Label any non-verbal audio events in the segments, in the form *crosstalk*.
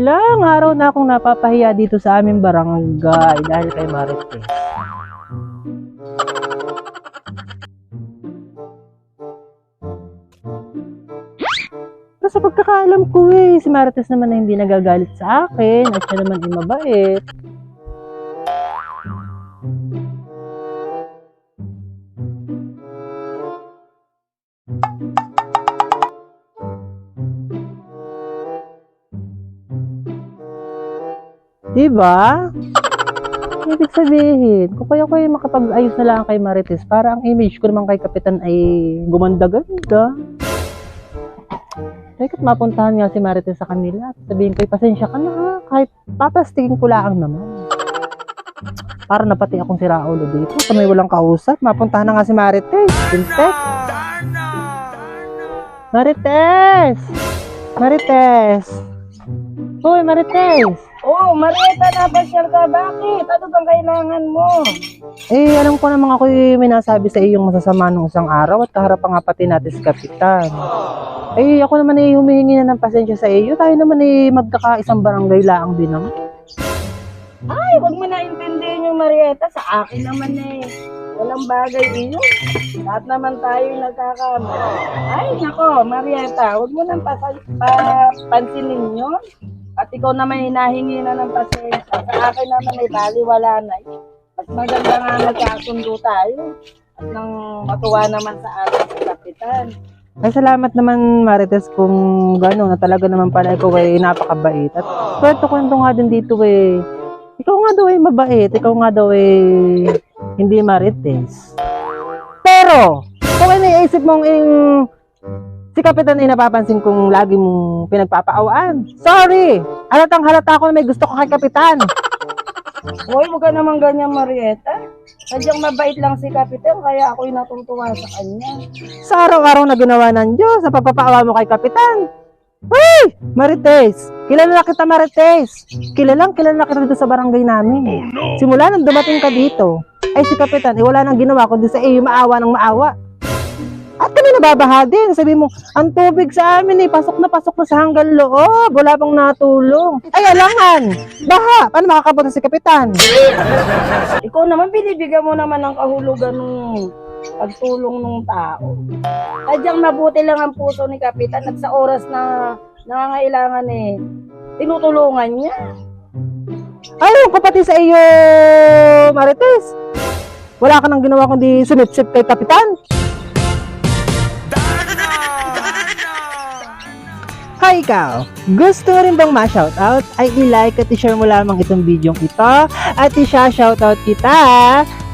Ilang araw na akong napapahiya dito sa aming barangay dahil kay Marites. Pero sa pagkakaalam ko eh, si Marites naman na hindi nagagalit sa akin at siya naman ay mabait. Diba? Ibig sabihin, kung kaya ko ay makapag-ayos na lang kay Marites, para ang image ko naman kay Kapitan ay gumanda-ganda. Dapat mapuntahan nga si Marites sa kanila sabihin ko, pasensya ka na ha, kahit papastikin ko lang naman. Para na pati akong sira ulo dito. Kung may walang kausap, mapuntahan na nga si Marites. Pintek. Marites! Marites! Hoy, Marites! Oh, Marieta, napasyal ka. Bakit? Ano bang kailangan mo? Eh, alam ko namang ako may nasabi sa iyong masasama nung isang araw at kaharap nga pati natin si Kapitan. Eh, ako naman eh, humihingi na ng pasensya sa iyo. Tayo naman eh, magkakaisang barangay laang din naman. Ay, huwag mo na intindihin yung Marieta. Sa akin naman eh. Walang bagay din yun. Lahat naman tayo yung nagkakama. Ay, nako, Marieta, huwag mo nang pasa- pa- pansinin yun. At ikaw naman hinahingi na ng pasensya. Sa akin naman ay baliwala na. eh. Mas maganda nga nagkasundo tayo. At nang matuwa naman sa atin si Kapitan. Ay, salamat naman Marites kung gano'n na talaga naman pala ikaw ay napakabait. At kwento-kwento nga din dito eh. Ikaw nga daw ay mabait. Ikaw nga daw ay hindi Marites. Pero, kung ay naisip mong ing si Kapitan ay napapansin kong lagi mong pinagpapaawaan. Sorry! Halatang halata ako na may gusto ko kay Kapitan. *laughs* Hoy, huwag ka naman ganyan, Marieta. Sadyang mabait lang si Kapitan, kaya ako'y natutuwa sa kanya. Sa araw-araw na ginawa ng Diyos, sa pagpapaawa mo kay Kapitan. Hey! Marites! Kilala na kita, Marites! Kilalang kilala kita dito sa barangay namin. Simula nang dumating ka dito, ay si Kapitan, eh, wala nang ginawa kundi sa iyo maawa ng maawa. At kami nababaha din. Sabi mo, ang tubig sa amin eh, pasok na pasok na sa hanggang loob. Wala pang natulong. Ay, alangan! Baha! Paano makakapunta si Kapitan? Ikaw naman, binibigyan mo naman ng kahulugan ng pagtulong ng tao. Sadyang mabuti lang ang puso ni Kapitan at sa oras na nangangailangan eh, tinutulungan niya. Ayaw ko pati sa iyo, Marites. Wala ka nang ginawa kundi sumipsip kay Kapitan. Hi ikaw! Gusto mo rin bang ma-shoutout? Ay i-like at i-share mo lamang itong video ito at i-shoutout kita.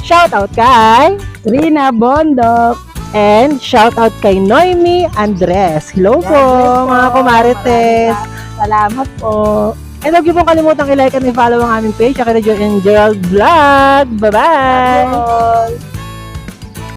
Shoutout kay Trina Bondok. and shoutout kay Noemi Andres. Hello po mga kumarites! Salamat po. And huwag niyo pong kalimutang i-like at i-follow ang aming page, Akira Jo and Gerald Vlog. Bye-bye! Bye.